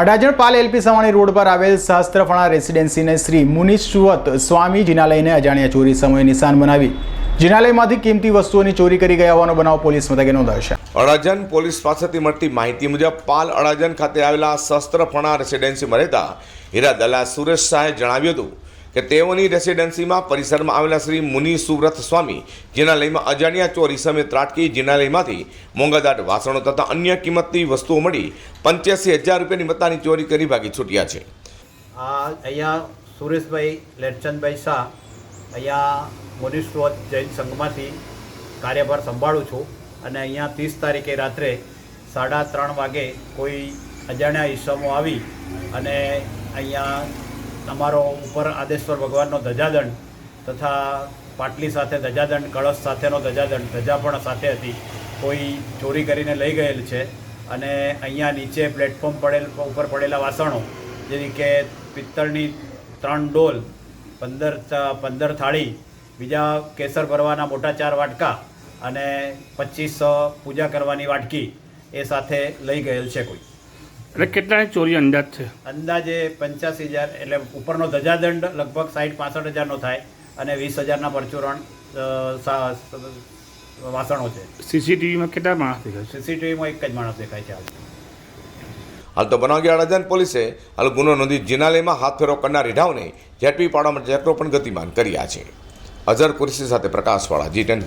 Adajan Pal L P Savani road પર આવેલ શાસ્ત્રફણા રેસિડેન્સીને શ્રી મુનિશ્વત સ્વામી જિનાલયને અજાણ્યા ચોરી સમયે નિશાન બનાવી. જિનાલયમાંથી કિંમતી વસ્તુઓની ચોરી કરી ગયા હોવાનો બનાવ પોલીસ મથકે નોંધાયો છે. અડાજણ પોલીસ પાસેથી મળતી માહિતી મુજબ પાલ અડાજણ ખાતે આવેલા શસ્ત્રફણા રેસિડેન્સીમાં રહેતા હીરા દલાલ સુરેશ શાહે જણાવ્યું હતું કે તેઓની રેસિડેન્સીમાં પરિસરમાં આવેલા શ્રી મુનિ સુવ્રત સ્વામી, જિનાલયમાં અજાણ્યા ચોરી સમયે ત્રાટકી, જિનાલયમાંથી મોંઘાદાટ વાસણો તથા અન્ય કિંમતની વસ્તુઓ મળી પંચ્યાસી હજાર રૂપિયાની મત્તાની ચોરી કરી ભાગી છૂટ્યા છે. આ અહીંયા સુરેશભાઈ, લેટચંદભાઈ શાહ અહીંયા મુનિસ્ટોત જૈન સંઘમાંથી કાર્યભાર સંભાળું છું અને અહીંયા ત્રીસ તારીખે રાત્રે સાડા ત્રણ વાગે કોઈ અજાણ્યા ઈસમો આવી અને અહીંયા અમારો ઉપર આદેશ્વર ભગવાનનો ધજાદંડ તથા પાટલી સાથે ધજાદંડ, કળશ સાથેનો ધજાદંડ, ધજા પણ સાથે હતી. કોઈ ચોરી કરીને લઈ ગયેલ છે અને અહીંયા નીચે પ્લેટફોર્મ પડેલ, ઉપર પડેલા વાસણો, જેવી કે પિત્તળની ત્રણ ડોલ, પંદર પંદર થાળી, બીજા કેસર ભરવાના મોટા ચાર વાટકા અને પચીસ પૂજા કરવાની વાટકી એ સાથે લઈ ગયેલ છે કોઈ. એટલે કેટલાની ચોરી અંદાજ છે? અંદાજે પંચ્યાસી હજાર એટલે ઉપરનો ધજાદંડ લગભગ સાઠ પાસઠ હજારનો થાય અને વીસ હજારના પરચુરણ વાસણો છે. સીસીટીવીમાં કેટલા માણસ દેખાય સીસીટીવીમાં એક જ માણસ દેખાય છે હાલ. તો બનાવગી અડાજણ પોલીસે હાલ ગુનો નોંધી જિનાલયમાં હાથ ફેરો કરનાર રીઢાઓને ઝડપી પાડવા માટે ચક્રો પણ ગતિમાન કર્યા છે. અઝર કુરશી સાથે પ્રકાશવાળા જી ટેન